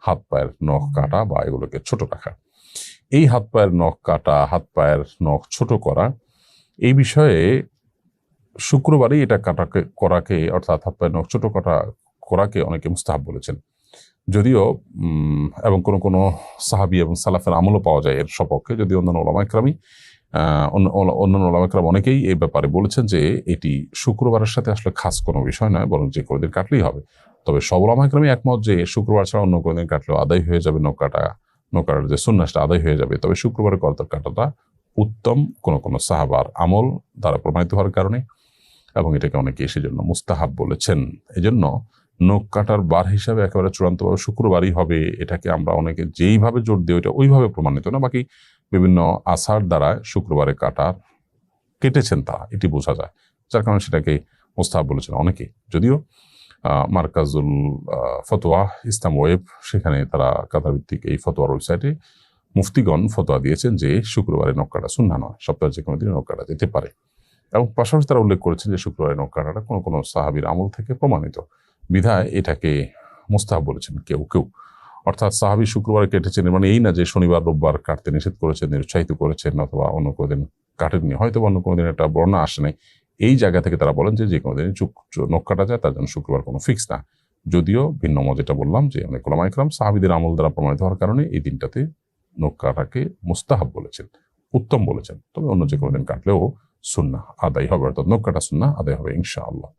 হাত পায়ের নখ কাটা বা এগুলোকে ছোট রাখা। এই হাত পায়ের নখ কাটা, হাত পায়ের নখ ছোট করা, এই বিষয়ে শুক্রবারই এটা কাটাকে, করাকে, অর্থাৎ হাত পায়ের নখ ছোট কাটা, করাকে অনেকে মুস্তাহাব বলেছেন। যদিও এবং কোন কোনো সাহাবি এবং সালাফের আমলও পাওয়া যায় এর সপক্ষে যদি অন্যান্য ওলামাইকরামই অন্যান্য ওলামাইকরাম অনেকেই এই ব্যাপারে বলেছেন যে এটি শুক্রবারের সাথে আসলে খাস কোনো বিষয় নয়, বরং যে কোনো দিন কাটলেই হবে। তবে সব ওলামাইকরামই একমত যে শুক্রবার ছাড়া অন্য কোনো দিন কাটলেও আদায় হয়ে যাবে নৌকাটা, নৌকার যে সন্ন্যাসটা, আদায় হয়ে যাবে। তবে শুক্রবারে কর্তার কাটাটা উত্তম কোন কোনো সাহাবার আমল দ্বারা প্রমাণিত হওয়ার কারণে, এবং এটাকে অনেকে সেজন্য মুস্তাহাব বলেছেন। এজন্য নখ কাটার বার হিসাবে একেবারে চূড়ান্তভাবে শুক্রবারই হবে। এটাকে আমরা অনেকে যেইভাবে জোর দিই, ওইটা ওইভাবে প্রমাণিত না, বাকি বিভিন্ন আসার দ্বারা শুক্রবারে কাটার কেটেছেন তারা, এটি বোঝা যায়। যার কারণে সেটাকে মুস্তাহাব বলেছেন অনেকে। যদিও মার্কাজুল ফতোয়া, ইসলাম ওয়েব, সেখানে তারা কাতার ভিত্তিক এই ফতোয়ার ওয়েবসাইটে মুফতিগণ ফতোয়া দিয়েছেন যে শুক্রবারে নৌকাটা শূন্য নয় সপ্তাহের যে কোনো দিন নৌকাটা যেতে পারে। এবং পাশাপাশি তারা উল্লেখ করেছেন যে শুক্রবারে নৌকাটা কোনো কোনো সাহাবির আমল থেকে প্রমাণিত। বিধায় এটাকে মুস্তাহাব বলেছেন কেউ কেউ। অর্থাৎ সাহাবি শুক্রবার কেটেছেন মানে এই না যে শনিবার, রোববার কাটতে নিষেধ করেছেন, নিরুৎসাহিত করেছেন অথবা অন্য কোনো দিন কাটেননি। হয়তো অন্য কোনো দিন একটা বর্ণা আসে নাই। এই জায়গা থেকে তারা বলেন যে যে কোনো দিন চুক, নখ কাটা যায়, তার জন্য শুক্রবার কোনো ফিক্স না। যদিও ভিন্ন মত যেটা বললাম যে অনেক ওলামাইকরাম সাহাবিদের আমল দ্বারা প্রমাণিত হওয়ার কারণে এই দিনটাতে নখ কাটাকে মুস্তাহাব বলেছেন, উত্তম বলেছেন। তবে অন্য যে কোনো দিন কাটলেও সুন্না আদায় হবে, অর্থাৎ নখ কাটা সুন্না আদায় হবে ইনশাআল্লাহ।